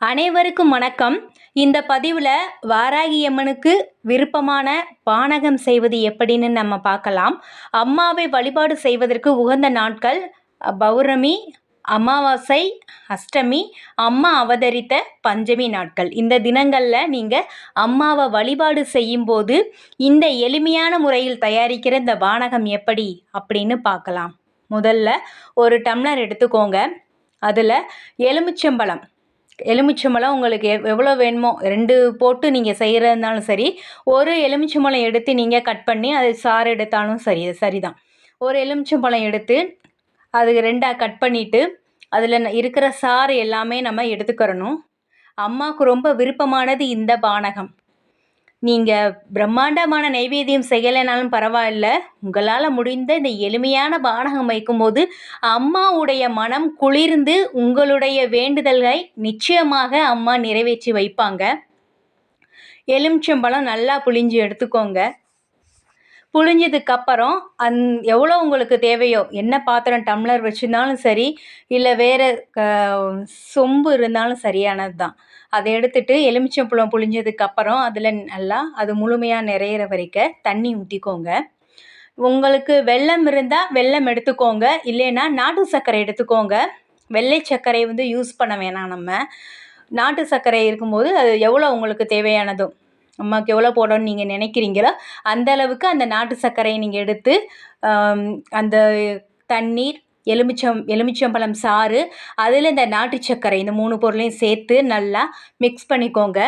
அனைவருக்கும் வணக்கம். இந்த பதிவில் வாராகி அம்மனுக்கு விருப்பமான பானகம் செய்வது எப்படின்னு நம்ம பார்க்கலாம். அம்மாவை வழிபாடு செய்வதற்கு உகந்த நாட்கள் பௌர்ணமி அமாவாசை அஷ்டமி அம்மா அவதரித்த பஞ்சமி நாட்கள். இந்த தினங்களில் நீங்கள் அம்மாவை வழிபாடு செய்யும்போது இந்த எளிமையான முறையில் தயாரிக்கிற இந்த வானகம் எப்படி அப்படின்னு பார்க்கலாம். முதல்ல ஒரு டம்ளர் எடுத்துக்கோங்க. அதில் எலுமிச்சம்பழம். எலுமிச்சம்பழம் உங்களுக்கு எவ் எவ்வளோ வேணுமோ ரெண்டு போட்டு நீங்கள் செய்கிறதுனாலும் சரி ஒரு எலுமிச்சம்பழம் எடுத்து நீங்கள் கட் பண்ணி அது சாறு எடுத்தாலும் சரி சரிதான். ஒரு எலுமிச்சம்பழம் எடுத்து அது ரெண்டாக கட் பண்ணிவிட்டு அதில் இருக்கிற சாறு எல்லாமே நம்ம எடுத்துக்கிறணும். அம்மாவுக்கு ரொம்ப விருப்பமானது இந்த பானகம். நீங்கள் பிரம்மாண்டமான நைவேத்தியம் செய்யலைனாலும் பரவாயில்ல. உங்களால் முடிந்த இந்த எளிமையான பானகம் வைக்கும்போது அம்மாவுடைய மனம் குளிர்ந்து உங்களுடைய வேண்டுதல்களை நிச்சயமாக அம்மா நிறைவேற்றி வைப்பாங்க. எலுமிச்சம்பழம் நல்லா புளிஞ்சு எடுத்துக்கோங்க. புழிஞ்சதுக்கப்புறம் அந் எவ்வளோ உங்களுக்கு தேவையோ என்ன பாத்திரம் டம்ளர் வச்சுருந்தாலும் சரி இல்லை வேறு சொம்பு இருந்தாலும் சரியானது தான் அதை எடுத்துட்டு எலுமிச்சம்பழம் புழிஞ்சதுக்கப்புறம் அதில் நல்லா அது முழுமையாக நிறையிற வரைக்கும் தண்ணி ஊற்றிக்கோங்க உங்களுக்கு வெள்ளம் இருந்தால் வெள்ளம் எடுத்துக்கோங்க. இல்லைன்னா நாட்டு சர்க்கரை எடுத்துக்கோங்க. வெள்ளை சர்க்கரை வந்து யூஸ் பண்ண வேணாம் நம்ம. நாட்டு சர்க்கரை இருக்கும்போது அது எவ்வளோ உங்களுக்கு தேவையானதோ. அம்மாவுக்கு எவ்வளோ போடணும்னு நீங்கள் நினைக்கிறீங்களோ அந்த அளவுக்கு அந்த நாட்டு சர்க்கரையை நீங்கள் எடுத்து அந்த தண்ணீர் எலுமிச்சம் எலுமிச்சம்பழம் சாறு அதில் இந்த நாட்டு சர்க்கரை இந்த மூணு பொருளையும் சேர்த்து நல்லா மிக்ஸ் பண்ணிக்கோங்க.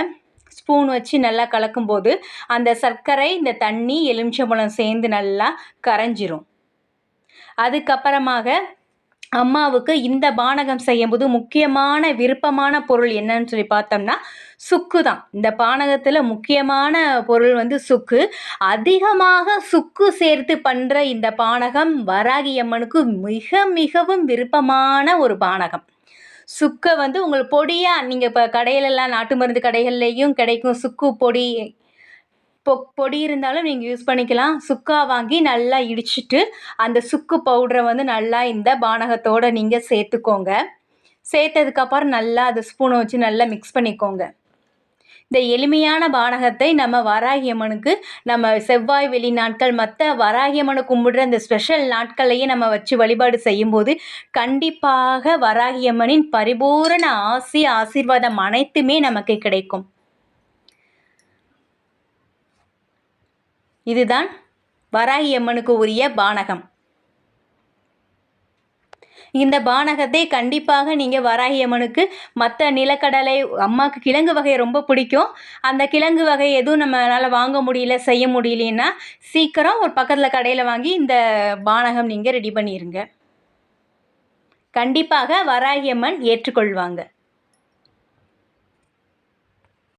ஸ்பூன் வச்சு நல்லா கலக்கும்போது அந்த சர்க்கரை இந்த தண்ணி எலுமிச்சம்பழம் சேர்ந்து நல்லா கரைஞ்சிரும். அதுக்கப்புறமாக அம்மாவுக்கு இந்த பானகம் செய்யும்போது முக்கியமான விருப்பமான பொருள் என்னன்னு சொல்லி பார்த்தோம்னா சுக்கு தான். இந்த பானகத்தில் முக்கியமான பொருள் வந்து சுக்கு. அதிகமாக சுக்கு சேர்த்து பண்ணுற இந்த பானகம் வராகி அம்மனுக்கு மிக மிகவும் விருப்பமான ஒரு பானகம். சுக்கை வந்து உங்களுக்கு பொடியாக நீங்கள் இப்போ கடையிலெல்லாம் நாட்டு மருந்து கடைகள்லேயும் கிடைக்கும் சுக்கு பொடி பொ பொடி இருந்தாலும் நீங்கள் யூஸ் பண்ணிக்கலாம். சுக்கா வாங்கி நல்லா இடிச்சிட்டு அந்த சுக்கு பவுடரை வந்து நல்லா இந்த பானகத்தோடு நீங்கள் சேர்த்துக்கோங்க. சேர்த்ததுக்கப்புறம் நல்லா அதை ஸ்பூனை வச்சு நல்லா மிக்ஸ் பண்ணிக்கோங்க. இந்த எளிமையான பானகத்தை நம்ம வராகியம்மனுக்கு நம்ம செவ்வாய் வெளி நாட்கள் மற்ற வராகியம்மனை கும்பிடுற இந்த ஸ்பெஷல் நாட்களையே நம்ம வச்சு வழிபாடு செய்யும்போது கண்டிப்பாக வராகியம்மனின் பரிபூரண ஆசி ஆசீர்வாதம் அனைத்துமே நமக்கு கிடைக்கும். இதுதான் வராகி அம்மனுக்கு உரிய பானகம். இந்த பானகத்தை கண்டிப்பாக நீங்கள் வராகி அம்மனுக்கு மற்ற நிலக்கடலை அம்மாவுக்கு கிழங்கு வகை ரொம்ப பிடிக்கும். அந்த கிழங்கு வகை எதுவும் நம்மளால் வாங்க முடியல செய்ய முடியலன்னா சீக்கிரம் ஒரு பக்கத்தில் கடையில் வாங்கி இந்த பானகம் நீங்கள் ரெடி பண்ணிடுங்க கண்டிப்பாக வராகி அம்மன் ஏற்றுக்கொள்வாங்க.